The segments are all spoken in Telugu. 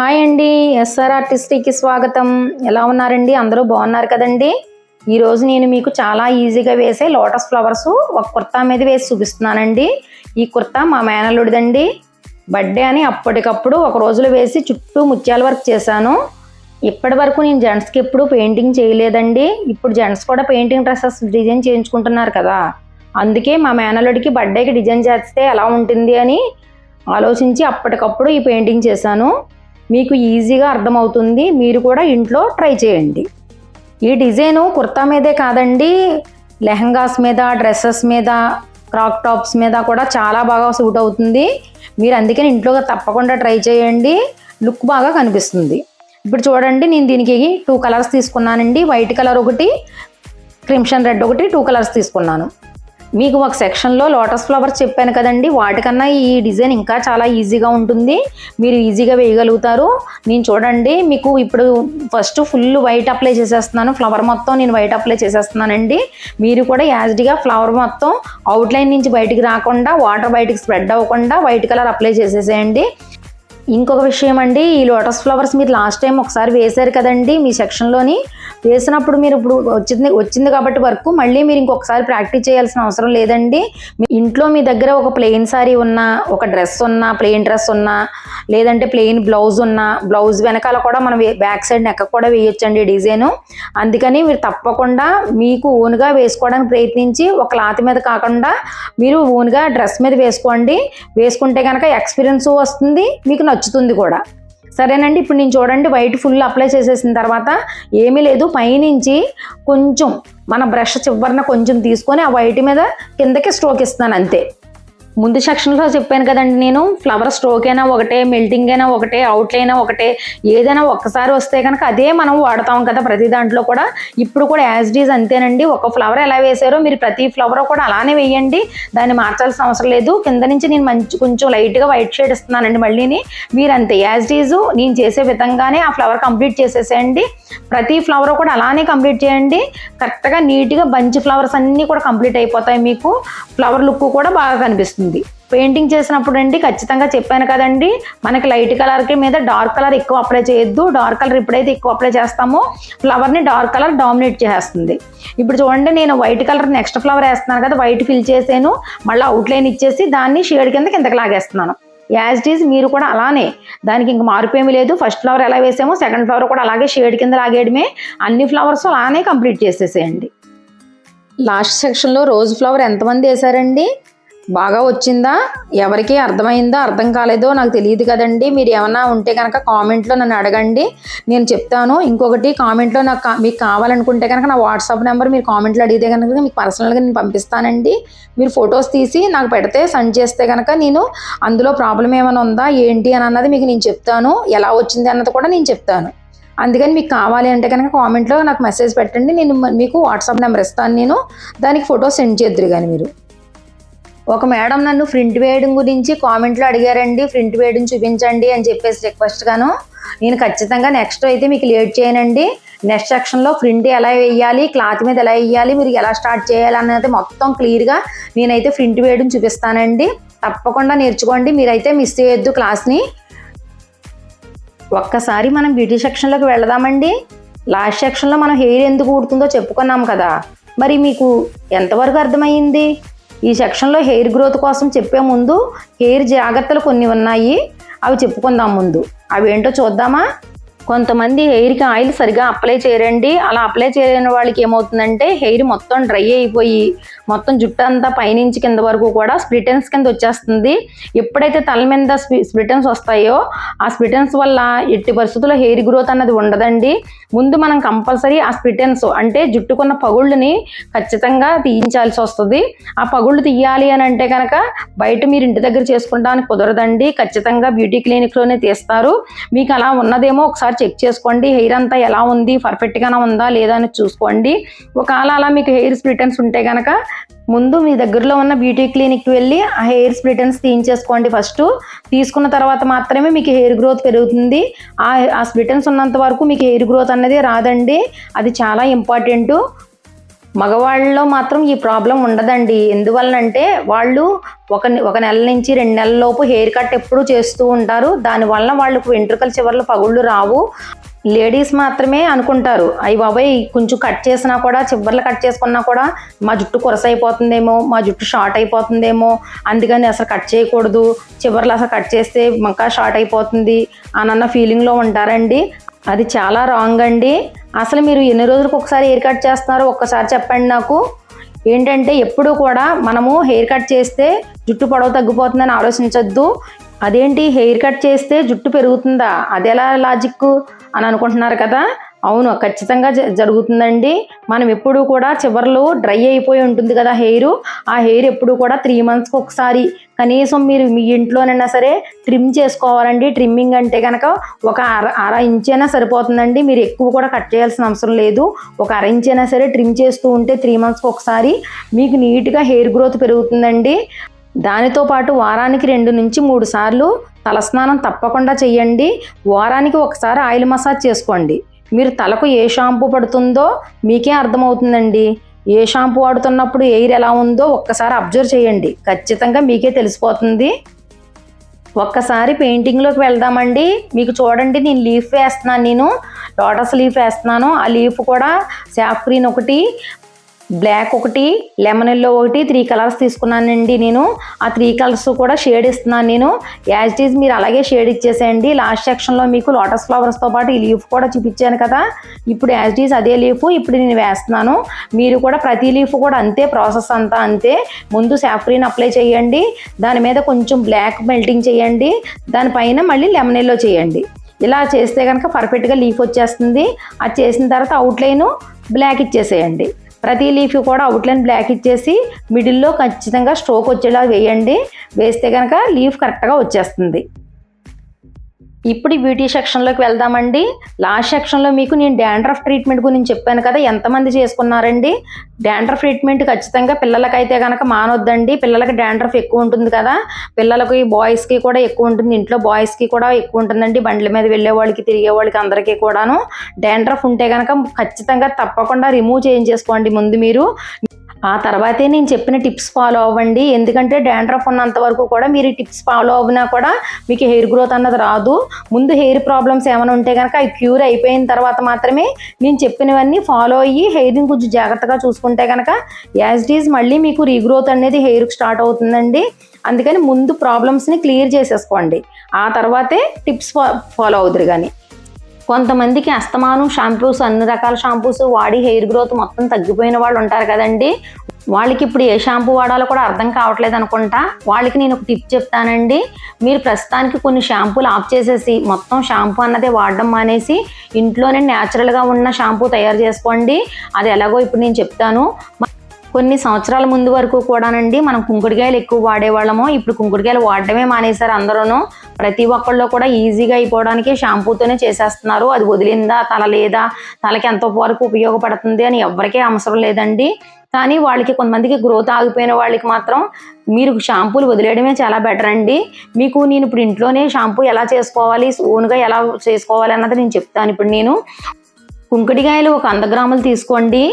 హాయ్ అండి ఎస్ఆర్ ఆర్టిస్ట్కి స్వాగతం. ఎలా ఉన్నారండి? అందరూ బాగున్నారు కదండి? ఈరోజు నేను మీకు చాలా ఈజీగా వేసే లోటస్ ఫ్లవర్స్ ఒక కుర్తా మీద వేసి చూపిస్తున్నానండి. ఈ కుర్తా మా మేనల్లుడిదండి. బర్త్డే అని అప్పటికప్పుడు ఒక రోజులో వేసి చుట్టూ ముత్యాల వర్క్ చేశాను. ఇప్పటి వరకు నేను జెంట్స్కి ఎప్పుడు పెయింటింగ్ చేయలేదండి. ఇప్పుడు జెంట్స్ కూడా పెయింటింగ్ డ్రెస్సెస్ డిజైన్ చేయించుకుంటున్నారు కదా. అందుకే మా మేనల్లుడికి బర్త్డేకి డిజైన్ చేస్తే ఎలా ఉంటుంది అని ఆలోచించి అప్పటికప్పుడు ఈ పెయింటింగ్ చేశాను. మీకు ఈజీగా అర్థమవుతుంది. మీరు కూడా ఇంట్లో ట్రై చేయండి. ఈ డిజైను కుర్తా మీదే కాదండి. లెహంగాస్ మీద డ్రెస్సెస్ మీద క్రాక్ టాప్స్ మీద కూడా చాలా బాగా సూట్ అవుతుంది. మీరు అందుకని ఇంట్లో తప్పకుండా ట్రై చేయండి. లుక్ బాగా కనిపిస్తుంది. ఇప్పుడు చూడండి నేను దీనికి టూ కలర్స్ తీసుకున్నానండి. వైట్ కలర్ ఒకటి క్రిమ్షన్ రెడ్ ఒకటి టూ కలర్స్ తీసుకున్నాను. మీకు ఒక సెక్షన్లో లోటస్ ఫ్లవర్స్ చెప్పాను కదండి. వాటికన్నా ఈ డిజైన్ ఇంకా చాలా ఈజీగా ఉంటుంది. మీరు ఈజీగా వేయగలుగుతారు. నేను చూడండి మీకు ఇప్పుడు ఫస్ట్ ఫుల్ వైట్ అప్లై చేసేస్తున్నాను. ఫ్లవర్ మొత్తం నేను వైట్ అప్లై చేసేస్తున్నానండి. మీరు కూడా యాజ్డ్గా ఫ్లవర్ మొత్తం అవుట్లైన్ నుంచి బయటికి రాకుండా వాటర్ బయటికి స్ప్రెడ్ అవ్వకుండా వైట్ కలర్ అప్లై చేసేసేయండి. ఇంకొక విషయం అండి ఈ లోటస్ ఫ్లవర్స్ మీరు లాస్ట్ టైం ఒకసారి వేశారు కదండి మీ సెక్షన్లోని వేసినప్పుడు మీరు ఇప్పుడు వచ్చింది వచ్చింది కాబట్టి వర్క్ మళ్ళీ మీరు ఇంకొకసారి ప్రాక్టీస్ చేయాల్సిన అవసరం లేదండి. మీ ఇంట్లో మీ దగ్గర ఒక ప్లెయిన్ సారీ ఉన్నా ఒక డ్రెస్ ఉన్నా ప్లెయిన్ డ్రెస్ ఉన్నా లేదంటే ప్లెయిన్ బ్లౌజ్ ఉన్నా బ్లౌజ్ వెనకాల కూడా మనం బ్యాక్ సైడ్ నెక్క కూడా వేయొచ్చండి డిజైను. అందుకని మీరు తప్పకుండా మీకు ఓన్గా వేసుకోవడానికి ప్రయత్నించి ఒక క్లాత్ మీద కాకుండా మీరు ఓన్గా డ్రెస్ మీద వేసుకోండి. వేసుకుంటే కనుక ఎక్స్పీరియన్స్ వస్తుంది మీకు నచ్చుతుంది కూడా. సరేనండి ఇప్పుడు నేను చూడండి వైట్ ఫుల్ అప్లై చేసేసిన తర్వాత ఏమీ లేదు. పైనుంచి కొంచెం మన బ్రష్ చివరిన కొంచెం తీసుకొని ఆ వైట్ మీద కిందకి స్ట్రోక్ ఇస్తాను అంతే. ముందు సెక్షన్లో చెప్పాను కదండి నేను. ఫ్లవర్ స్ట్రోక్ అయినా ఒకటే మెల్టింగ్ అయినా ఒకటే అవుట్లైనా ఒకటే ఏదైనా ఒక్కసారి వస్తే కనుక అదే మనం వాడతాం కదా ప్రతి దాంట్లో కూడా. ఇప్పుడు కూడా యాజ్ డీజ్ అంతేనండి. ఒక ఫ్లవర్ ఎలా వేసారో మీరు ప్రతి ఫ్లవర్ కూడా అలానే వేయండి. దాన్ని మార్చాల్సిన అవసరం లేదు. కింద నుంచి నేను మంచి కొంచెం లైట్గా వైట్ షేడ్ ఇస్తున్నానండి మళ్ళీని. మీరు అంతే. యాజ్ డీజు నేను చేసే విధంగానే ఆ ఫ్లవర్ కంప్లీట్ చేసేసేయండి. ప్రతి ఫ్లవర్ కూడా అలానే కంప్లీట్ చేయండి. కరెక్ట్గా నీట్గా బంచ్ ఫ్లవర్స్ అన్నీ కూడా కంప్లీట్ అయిపోతాయి మీకు. ఫ్లవర్ లుక్ కూడా బాగా కనిపిస్తుంది. పెయింటింగ్ చేసినప్పుడు అండి ఖచ్చితంగా చెప్పాను కదండి మనకి లైట్ కలర్కి మీద డార్క్ కలర్ ఎక్కువ అప్లై చేయొద్దు. డార్క్ కలర్ ఎప్పుడైతే ఎక్కువ అప్లై చేస్తామో. ఫ్లవర్ని డార్క్ కలర్ డామినేట్ చేస్తుంది. ఇప్పుడు చూడండి నేను వైట్ కలర్ నెక్స్ట్ ఫ్లవర్ వేస్తున్నాను కదా వైట్ ఫిల్ చేసాను మళ్ళీ అవుట్లైన్ ఇచ్చేసి దాన్ని షేడ్ కింద కిందకి లాగేస్తున్నాను. యాజ్ ఇట్ ఈజ్ మీరు కూడా అలానే. దానికి ఇంక మార్పు ఏమీ లేదు. ఫస్ట్ ఫ్లవర్ ఎలా వేసామో సెకండ్ ఫ్లవర్ కూడా అలాగే షేడ్ కింద లాగేయడమే. అన్ని ఫ్లవర్స్ అలానే కంప్లీట్ చేసేసేయండి. లాస్ట్ సెక్షన్లో రోజ్ ఫ్లవర్ ఎంతమంది వేశారండి బాగా వచ్చిందా? ఎవరికి అర్థమైందో? అర్థం కాలేదో నాకు తెలియదు కదండి. మీరు ఏమన్నా ఉంటే కనుక కామెంట్లో నన్ను అడగండి. నేను చెప్తాను. ఇంకొకటి కామెంట్లో నాకు కా- మీకు కావాలనుకుంటే కనుక నా వాట్సాప్ నెంబర్ మీరు కామెంట్లో అడిగితే కనుక మీకు పర్సనల్గా నేను పంపిస్తానండి. మీరు ఫొటోస్ తీసి నాకు పెడితే సెండ్ చేస్తే కనుక నేను అందులో ప్రాబ్లం ఏమైనా ఉందా? ఏంటి అని అన్నది మీకు నేను చెప్తాను. ఎలా వచ్చింది అన్నది కూడా నేను చెప్తాను. అందుకని మీకు కావాలి అంటే కనుక కామెంట్లో నాకు మెసేజ్ పెట్టండి. నేను మీకు వాట్సాప్ నెంబర్ ఇస్తాను నేను. దానికి ఫోటో సెండ్ చేద్దరు కానీ మీరు. ఒక మేడం నన్ను ప్రింట్ వేయడం గురించి కామెంట్లో అడిగారండి ప్రింట్ వేయడం చూపించండి అని చెప్పేసి రిక్వెస్ట్గాను నేను ఖచ్చితంగా నెక్స్ట్ అయితే మీకు లేట్ చేయనండి. నెక్స్ట్ సెక్షన్లో ప్రింట్ ఎలా వేయాలి క్లాత్ మీద ఎలా వేయాలి మీరు ఎలా స్టార్ట్ చేయాలి అన్నది మొత్తం క్లియర్గా నేనైతే ప్రింట్ వేయడం చూపిస్తానండి. తప్పకుండా నేర్చుకోండి మీరైతే మిస్ చేయొద్దు క్లాస్ని. ఒక్కసారి మనం బ్యూటీ సెక్షన్లోకి వెళదామండి. లాస్ట్ సెక్షన్లో మనం హెయిర్ ఎందుకు ఊడుతుందో చెప్పుకున్నాం కదా. మరి మీకు ఎంతవరకు అర్థమైంది? ఈ సెక్షన్లో హెయిర్ గ్రోత్ కోసం చెప్పే ముందు హెయిర్ జాగ్రత్తలు కొన్ని ఉన్నాయి. అవి చెప్పుకుందాం ముందు. అవి ఏంటో చూద్దామా? కొంతమంది హెయిర్కి ఆయిల్ సరిగా అప్లై చేయరండి. అలా అప్లై చేయని వాళ్ళకి ఏమవుతుందంటే హెయిర్ మొత్తం డ్రై అయిపోయి మొత్తం జుట్టు అంతా పైనుంచి కింద వరకు కూడా స్ప్లిటెన్స్ కింద వచ్చేస్తుంది. ఎప్పుడైతే తల మీద స్ప్లిటెన్స్ వస్తాయో ఆ స్ప్రిటన్స్ వల్ల ఎట్టి పరిస్థితుల్లో హెయిర్ గ్రోత్ అన్నది ఉండదండి. ముందు మనం కంపల్సరీ ఆ స్ప్లిటెన్స్ అంటే జుట్టుకున్న పగుళ్ళని ఖచ్చితంగా తీయించాల్సి వస్తుంది. ఆ పగుళ్ళు తీయాలి అని అంటే కనుక బయట మీరు ఇంటి దగ్గర చేసుకుంటానికి కుదరదండి. ఖచ్చితంగా బ్యూటీ క్లినిక్లోనే తీస్తారు. మీకు అలా ఉన్నదేమో ఒకసారి చెక్ చేసుకోండి. హెయిర్ అంతా ఎలా ఉంది? పర్ఫెక్ట్గానే ఉందా? లేదా? అని చూసుకోండి. ఒకవేళ అలా మీకు హెయిర్ స్ప్లిటన్స్ ఉంటే కనుక ముందు మీ దగ్గరలో ఉన్న బ్యూటీ క్లినిక్కి వెళ్ళి ఆ హెయిర్ స్ప్లిటన్స్ తీయించేసుకోండి ఫస్ట్. తీసుకున్న తర్వాత మాత్రమే మీకు హెయిర్ గ్రోత్ పెరుగుతుంది. ఆ ఆ స్ప్లిటన్స్ ఉన్నంత వరకు మీకు హెయిర్ గ్రోత్ అనేది రాదండి. అది చాలా ఇంపార్టెంట్. మగవాళ్ళలో మాత్రం ఈ ప్రాబ్లం ఉండదండి. ఎందువలనంటే వాళ్ళు ఒక ఒక నెల నుంచి రెండు నెలల లోపు హెయిర్ కట్ ఎప్పుడూ చేస్తూ ఉంటారు. దానివల్ల వాళ్ళకు వెంట్రుకల చివర్లు పగుళ్ళు రావు. లేడీస్ మాత్రమే అనుకుంటారు. అయ్యి బాబాయ్ కొంచెం కట్ చేసినా కూడా చివర్లు కట్ చేసుకున్నా కూడా మా జుట్టు కొరస అయిపోతుందేమో మా జుట్టు షార్ట్ అయిపోతుందేమో అందుకని అసలు కట్ చేయకూడదు. చివర్లు అసలు కట్ చేస్తే ఇంకా షార్ట్ అయిపోతుంది అనన్న ఫీలింగ్లో ఉంటారండి. అది చాలా రాంగ్ అండి. అసలు మీరు ఎన్ని రోజులకు ఒకసారి హెయిర్ కట్ చేస్తున్నారో ఒక్కసారి చెప్పండి నాకు. ఏంటంటే ఎప్పుడు కూడా మనము హెయిర్ కట్ చేస్తే జుట్టు పొడవు తగ్గిపోతుందని ఆలోచించొద్దు. అదేంటి? హెయిర్ కట్ చేస్తే జుట్టు పెరుగుతుందా? అదెలా లాజిక్ అని అనుకుంటున్నారు కదా? అవును ఖచ్చితంగా జ- జరుగుతుందండి. మనం ఎప్పుడు కూడా చివర్లో డ్రై అయిపోయి ఉంటుంది కదా హెయిర్. ఆ హెయిర్ ఎప్పుడు కూడా త్రీ మంత్స్కి ఒకసారి కనీసం మీరు మీ ఇంట్లోనైనా సరే ట్రిమ్ చేసుకోవాలండి. ట్రిమ్మింగ్ అంటే కనుక ఒక అర అర ఇంచ్ అయినా సరిపోతుందండి. మీరు ఎక్కువ కూడా కట్ చేయాల్సిన అవసరం లేదు. ఒక అర ఇంచ్ అయినా సరే ట్రిమ్ చేస్తూ ఉంటే త్రీ మంత్స్కి ఒకసారి మీకు నీట్గా హెయిర్ గ్రోత్ పెరుగుతుందండి. దానితో పాటు వారానికి రెండు నుంచి మూడు సార్లు తలస్నానం తప్పకుండా చేయండి వారానికి ఒకసారి ఆయిల్ మసాజ్ చేసుకోండి. మీరు తలకు ఏ షాంపూ పడుతుందో మీకే అర్థమవుతుందండి. ఏ షాంపూ వాడుతున్నప్పుడు ఎయిర్ ఎలా ఉందో ఒక్కసారి అబ్జర్వ్ చేయండి. ఖచ్చితంగా మీకే తెలిసిపోతుంది. ఒక్కసారి పెయింటింగ్లోకి వెళ్దామండి. మీకు చూడండి నేను లీఫ్ వేస్తున్నాను నేను. లోటస్ లీఫ్ వేస్తున్నాను. ఆ లీఫ్ కూడా సాఫ్రీన్ ఒకటి. బ్లాక్ ఒకటి లెమన్ ఎల్లో ఒకటి త్రీ కలర్స్ తీసుకున్నానండి నేను. ఆ త్రీ కలర్స్ కూడా షేడ్ ఇస్తున్నాను నేను. యాజ్ ఇట్ ఈజ్ మీరు అలాగే షేడ్ ఇచ్చేసేయండి. లాస్ట్ సెక్షన్లో మీకు లోటస్ ఫ్లవర్స్తో పాటు ఈ లీఫ్ కూడా చూపించాను కదా. ఇప్పుడు యాజ్ ఇట్ ఈజ్ అదే లీఫ్ ఇప్పుడు నేను వేస్తున్నాను. మీరు కూడా ప్రతి లీఫ్ కూడా అంతే ప్రాసెస్ అంతా అంతే. ముందు సాఫ్రీన్ అప్లై చేయండి. దాని మీద కొంచెం బ్లాక్ మెల్టింగ్ చేయండి. దానిపైన మళ్ళీ లెమన్ ఎల్లో చేయండి. ఇలా చేస్తే కనుక పర్ఫెక్ట్గా లీఫ్ వచ్చేస్తుంది. అది చేసిన తర్వాత అవుట్లైన్ బ్లాక్ ఇచ్చేసేయండి. ప్రతి లీఫ్ కూడా అవుట్లైన్ బ్లాక్ ఇచ్చేసి మిడిల్లో ఖచ్చితంగా స్ట్రోక్ వచ్చేలా వేయండి. వేస్తే కనుక లీఫ్ కరెక్ట్గా వచ్చేస్తుంది. ఇప్పుడు బ్యూటీ సెక్షన్లోకి వెళ్దామండి. లాస్ట్ సెక్షన్లో మీకు నేను డాండ్రఫ్ ట్రీట్మెంట్ గురించి చెప్పాను కదా ఎంతమంది చేసుకున్నారండి? డాండ్రఫ్ ట్రీట్మెంట్ ఖచ్చితంగా పిల్లలకైతే కనుక మానొద్దండి. పిల్లలకి డాండ్రఫ్ ఎక్కువ ఉంటుంది కదా. పిల్లలకి బాయ్స్కి కూడా ఎక్కువ ఉంటుంది. ఇంట్లో బాయ్స్కి కూడా ఎక్కువ ఉంటుందండి. బండ్ల మీద వెళ్ళే వాళ్ళకి తిరిగే వాళ్ళకి అందరికీ కూడాను. డాండ్రఫ్ ఉంటే కనుక ఖచ్చితంగా తప్పకుండా రిమూవ్ చేయించేసుకోండి ముందు మీరు. ఆ తర్వాతే నేను చెప్పిన టిప్స్ ఫాలో అవ్వండి. ఎందుకంటే డాండ్రఫ్ ఉన్నంత వరకు కూడా మీరు ఈ టిప్స్ ఫాలో అవ్వినా కూడా మీకు హెయిర్ గ్రోత్ అన్నది రాదు. ముందు హెయిర్ ప్రాబ్లమ్స్ ఏమైనా ఉంటే కనుక అవి క్యూర్ అయిపోయిన తర్వాత మాత్రమే నేను చెప్పినవన్నీ ఫాలో అయ్యి హెయిర్ని కొంచెం జాగ్రత్తగా చూసుకుంటే కనుక యాజ్ ఇట్ ఈజ్ మళ్ళీ మీకు రీగ్రోత్ అనేది హెయిర్కి స్టార్ట్ అవుతుందండి. అందుకని ముందు ప్రాబ్లమ్స్ని క్లియర్ చేసేసుకోండి. ఆ తర్వాతే టిప్స్ ఫాలో అవుతారు కానీ కొంతమందికి అస్తమానం షాంపూస్ అన్ని రకాల షాంపూస్ వాడి హెయిర్ గ్రోత్ మొత్తం తగ్గిపోయిన వాళ్ళు ఉంటారు కదండి. వాళ్ళకి ఇప్పుడు ఏ షాంపూ వాడాలో కూడా అర్థం కావట్లేదు అనుకుంటా. వాళ్ళకి నేను ఒక టిప్ చెప్తానండి. మీరు ప్రస్తుతానికి కొన్ని షాంపూలు ఆఫ్ చేసేసి మొత్తం షాంపూ అన్నదే వాడడం మానేసి ఇంట్లోనే న్యాచురల్గా ఉన్న షాంపూ తయారు చేసుకోండి. అది ఎలాగో ఇప్పుడు నేను చెప్తాను. కొన్ని సంవత్సరాల ముందు వరకు కూడానండి మనం కుంకుడుకాయలు ఎక్కువ వాడేవాళ్ళము. ఇప్పుడు కుంకుడుకాయలు వాడటమే మానేశారు అందరూను. ప్రతి ఒక్కళ్ళు కూడా ఈజీగా అయిపోవడానికి షాంపూతోనే చేసేస్తున్నారు. అది వదిలిందా తల లేదా తలకి ఎంతో వరకు ఉపయోగపడుతుంది అని ఎవరికీ అవసరం లేదండి. కానీ వాళ్ళకి కొంతమందికి గ్రోత్ ఆగిపోయిన వాళ్ళకి మాత్రం మీరు షాంపూలు వదిలేయడమే చాలా బెటర్ అండి. మీకు నేను ఇప్పుడు ఇంట్లోనే షాంపూ ఎలా చేసుకోవాలి ఓన్గా ఎలా చేసుకోవాలి అన్నది నేను చెప్తాను ఇప్పుడు నేను. కుంకుడికాయలు ఒక వంద గ్రాములు తీసుకోండి.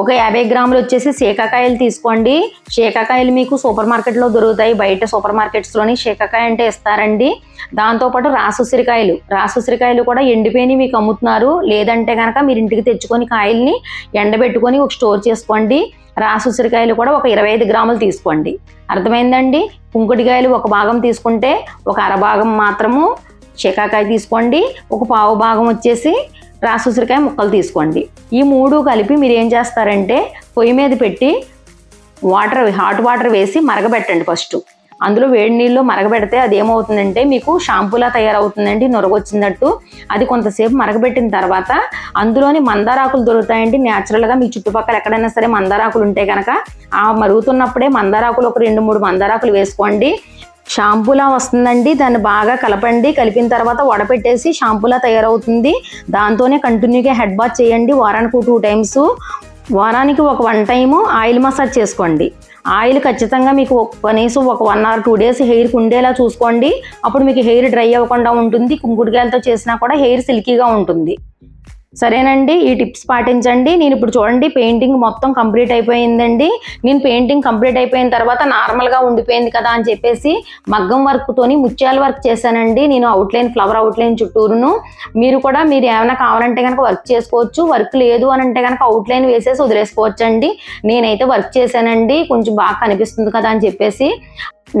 ఒక యాభై గ్రాములు వచ్చేసి శీకాకాయలు తీసుకోండి. శీకాకాయలు మీకు సూపర్ మార్కెట్లో దొరుకుతాయి. బయట సూపర్ మార్కెట్స్లోని శీకాకాయ అంటే ఇస్తారండి. దాంతోపాటు రాసుసిరికాయలు. రాసుసిరికాయలు కూడా ఎండిపోయి మీకు అమ్ముతున్నారు. లేదంటే కనుక మీరు ఇంటికి తెచ్చుకొని కాయల్ని ఎండబెట్టుకొని ఒక స్టోర్ చేసుకోండి. రాసుసిరికాయలు కూడా ఒక ఇరవై ఐదు గ్రాములు తీసుకోండి. అర్థమైందండి? కుంకుడికాయలు ఒక భాగం తీసుకుంటే ఒక అర భాగం మాత్రము శీకాకాయ తీసుకోండి. ఒక పావు భాగం వచ్చేసి రాసుసిరికాయ ముక్కలు తీసుకోండి. ఈ మూడు కలిపి మీరు ఏం చేస్తారంటే పొయ్యి మీద పెట్టి వాటర్ హాట్ వాటర్ వేసి మరగబెట్టండి ఫస్ట్. అందులో వేడి నీళ్ళు మరగబెడితే అది ఏమవుతుందంటే మీకు షాంపూలా తయారవుతుందండి నొరగొచ్చినట్టు. అది కొంతసేపు మరగబెట్టిన తర్వాత అందులోని మందారాకులు దొరుకుతాయండి. న్యాచురల్గా మీ చుట్టుపక్కల ఎక్కడైనా సరే మందారాకులు ఉంటే కనుక ఆ మరుగుతున్నప్పుడే మందారాకులు ఒక రెండు మూడు మందారాకులు వేసుకోండి. షాంపూలా వస్తుందండి. దాన్ని బాగా కలపండి. కలిపిన తర్వాత వడపెట్టేసి షాంపూలా తయారవుతుంది. దాంతోనే కంటిన్యూగా హెడ్ బాత్ చేయండి. వారానికి టూ టైమ్స్. వారానికి ఒక వన్ టైము ఆయిల్ మసాజ్ చేసుకోండి. ఆయిల్ ఖచ్చితంగా మీకు కనీసం ఒక వన్ ఆర్ టూ డేస్ హెయిర్కి ఉండేలా చూసుకోండి. అప్పుడు మీకు హెయిర్ డ్రై అవ్వకుండా ఉంటుంది. కుంకుడుకాయలతో చేసినా కూడా హెయిర్ సిల్కీగా ఉంటుంది. సరేనండి ఈ టిప్స్ పాటించండి. నేను ఇప్పుడు చూడండి పెయింటింగ్ మొత్తం కంప్లీట్ అయిపోయిందండి. నేను పెయింటింగ్ కంప్లీట్ అయిపోయిన తర్వాత నార్మల్గా ఉండిపోయింది కదా అని చెప్పేసి మగ్గం వర్క్తోని ముత్యాల వర్క్ చేశానండి. నేను అవుట్లైన్ ఫ్లవర్ అవుట్లైన్ చుట్టూరును. మీరు కూడా మీరు ఏమైనా కావాలంటే కనుక వర్క్ చేసుకోవచ్చు. వర్క్ లేదు అని అంటే కనుక అవుట్లైన్ వేసేసి వదిలేసుకోవచ్చు అండి నేనైతే వర్క్ చేశానండి. కొంచెం బాగా కనిపిస్తుంది కదా అని చెప్పేసి.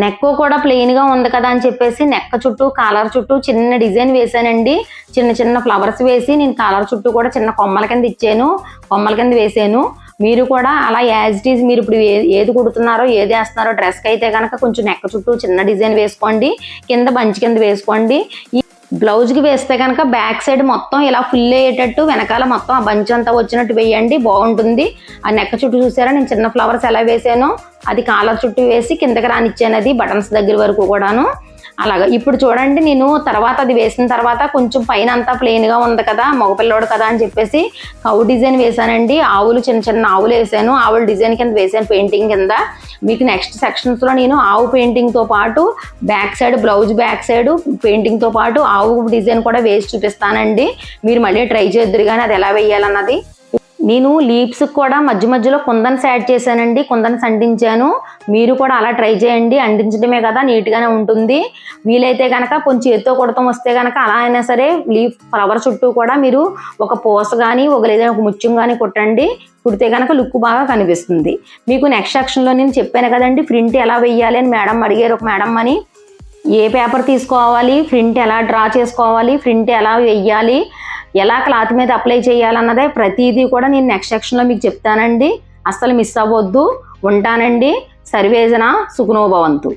నెక్ కూడా ప్లెయిన్గా ఉంది కదా అని చెప్పేసి నెక్క చుట్టూ కాలర్ చుట్టూ చిన్న డిజైన్ వేసానండి చిన్న చిన్న ఫ్లవర్స్ వేసి నేను కాలర్ చుట్టూ కూడా చిన్న కొమ్మల కింద ఇచ్చాను. కొమ్మల కింద వేసాను మీరు కూడా అలా యాజ్ ఇట్ ఈజ్ మీరు ఇప్పుడు ఏది కుడుతున్నారో ఏది వేస్తున్నారో డ్రెస్కి అయితే కనుక కొంచెం నెక్క చుట్టూ చిన్న డిజైన్ వేసుకోండి. కింద బంచి కింద వేసుకోండి. బ్లౌజ్కి వేస్తే కనుక బ్యాక్ సైడ్ మొత్తం ఇలా ఫుల్ అయ్యేటట్టు వెనకాల మొత్తం ఆ బంచ్ అంతా వచ్చినట్టు వేయండి బాగుంటుంది. ఆ నెక్క చుట్టూ చూసారా? నేను చిన్న ఫ్లవర్స్ ఎలా వేసానో అది కాలర్ చుట్టూ వేసి కిందకి రానిచ్చాను అది బటన్స్ దగ్గర వరకు కూడాను. అలాగా. ఇప్పుడు చూడండి నేను తర్వాత అది వేసిన తర్వాత కొంచెం పైన అంతా ప్లెయిన్గా ఉంది కదా మగపిల్లోడు కదా అని చెప్పేసి కౌ డిజైన్ వేసానండి ఆవులు చిన్న చిన్న ఆవులు వేసాను. ఆవుల డిజైన్ కింద వేసాను పెయింటింగ్ కింద. మీకు నెక్స్ట్ సెక్షన్స్లో నేను ఆవు పెయింటింగ్తో పాటు back side blouse back side పెయింటింగ్తో పాటు ఆవు డిజైన్ కూడా వేసి చూపిస్తానండి. మీరు మళ్ళీ ట్రై చేద్దరు కానీ అది ఎలా వేయాలన్నది. నేను లీప్స్ కూడా మధ్య మధ్యలో కుందన్స్ యాడ్ చేశానండి కుందన్స్ అంటించాను. మీరు కూడా అలా ట్రై చేయండి అంటించడమే కదా నీట్గానే ఉంటుంది. వీలైతే కనుక కొంచెం ఎత్తో కుడతం వస్తే కనుక అలా అయినా సరే లీఫ్ ఫ్లవర్ చుట్టూ కూడా మీరు ఒక పూస కానీ ఒక లేదా ఒక ముత్యం కానీ కుట్టండి. కుడితే కనుక లుక్ బాగా కనిపిస్తుంది. మీకు నెక్స్ట్ సెక్షన్లో నేను చెప్పాను కదండి ప్రింట్ ఎలా వెయ్యాలి అని మేడం అడిగారు. ఒక మేడం అని ఏ పేపర్ తీసుకోవాలి ప్రింట్ ఎలా డ్రా చేసుకోవాలి ప్రింట్ ఎలా వెయ్యాలి ఎలా క్లాత్ మీద అప్లై చేయాలన్నదే ప్రతిదీ కూడా నేను నెక్స్ట్ సెక్షన్లో మీకు చెప్తానండి. అస్సలు మిస్ అవ్వద్దు. ఉంటానండి. సర్వేజన సుఖనోభవంతు